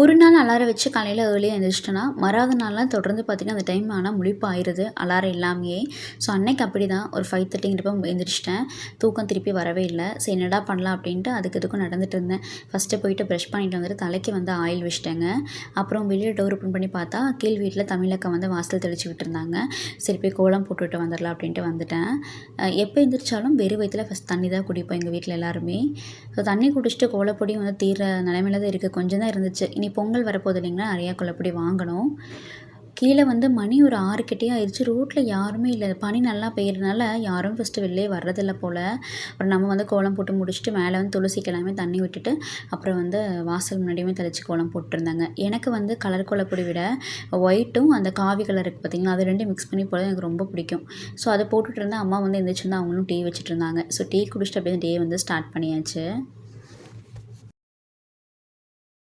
ஒரு நாள் அலாரம் வச்சு காலையில் ஏர்லியாக எழுந்திரிச்சிட்டோன்னா மறாத நாள்லாம் தொடர்ந்து பார்த்திங்கன்னா அந்த டைம் ஆனால் முழிப்பு ஆயிடுது அலாரம் இல்லாமையே. ஸோ அன்னைக்கு அப்படி தான் ஒரு ஃபைவ் தேர்ட்டிங்கிறப்ப எழுந்திரிச்சிட்டேன். தூக்கம் திருப்பி வரவே இல்லை. சரி என்னடா பண்ணலாம் அப்படின்ட்டு அதுக்கு இதுக்கும் நடந்துட்டு இருந்தேன். ஃபஸ்ட்டு போயிட்டு ப்ரெஷ் பண்ணிட்டு வந்துட்டு தலைக்கு வந்து ஆயில் வச்சிட்டேங்க. அப்புறம் வெளியே டோர் ஓப்பன் பண்ணி பார்த்தா கீழ் வீட்டில் தமிழக்கா வந்து வாசல் தெளிச்சு விட்டுருந்தாங்க. சரி போய் கோலம் போட்டுவிட்டு வந்துடலாம் அப்படின்ட்டு வந்துட்டேன். எப்போ எந்திரிச்சாலும் வெறும் வயிற்றுல ஃபஸ்ட் தண்ணி தான் குடிப்போம் எங்கள் வீட்டில் எல்லாருமே. ஸோ தண்ணி குடிச்சிட்டு கோலப்பொடியும் வந்து தீர நிலைமையில தான் இருக்குது கொஞ்சம் தான் இருந்துச்சு. இனி பொங்கல் வரப்போகுது இல்லைங்களா? நிறையா குழப்படி வாங்கணும். கீழே வந்து மணி ஒரு ஆறு கிட்டே ஆயிடுச்சு ரோட்டில் யாருமே இல்லை. பனி நல்லா பெய்யறதுனால யாரும் ஃபஸ்ட்டு வெளிலே வர்றதில்ல போல். அப்புறம் நம்ம வந்து கோலம் போட்டு முடிச்சுட்டு மேலே வந்து துளசிக்கு எல்லாமே தண்ணி விட்டுட்டு அப்புறம் வந்து வாசல் முன்னாடியுமே தெளித்து கோலம் போட்டிருந்தாங்க. எனக்கு வந்து கலர் கோலப்பொடி விட ஒயிட்டும் அந்த காவி கலர் இருக்குது பார்த்திங்களா? அது ரெண்டும் மிக்ஸ் பண்ணி போட எனக்கு ரொம்ப பிடிக்கும். ஸோ அதை போட்டுட்டு இருந்தால் அம்மா வந்து எந்திரிச்சிருந்தா அவங்களும் டீ வச்சுட்டு இருந்தாங்க. ஸோ டீ குடிச்சிட்டு அப்படியே டே வந்து ஸ்டார்ட் பண்ணியாச்சு.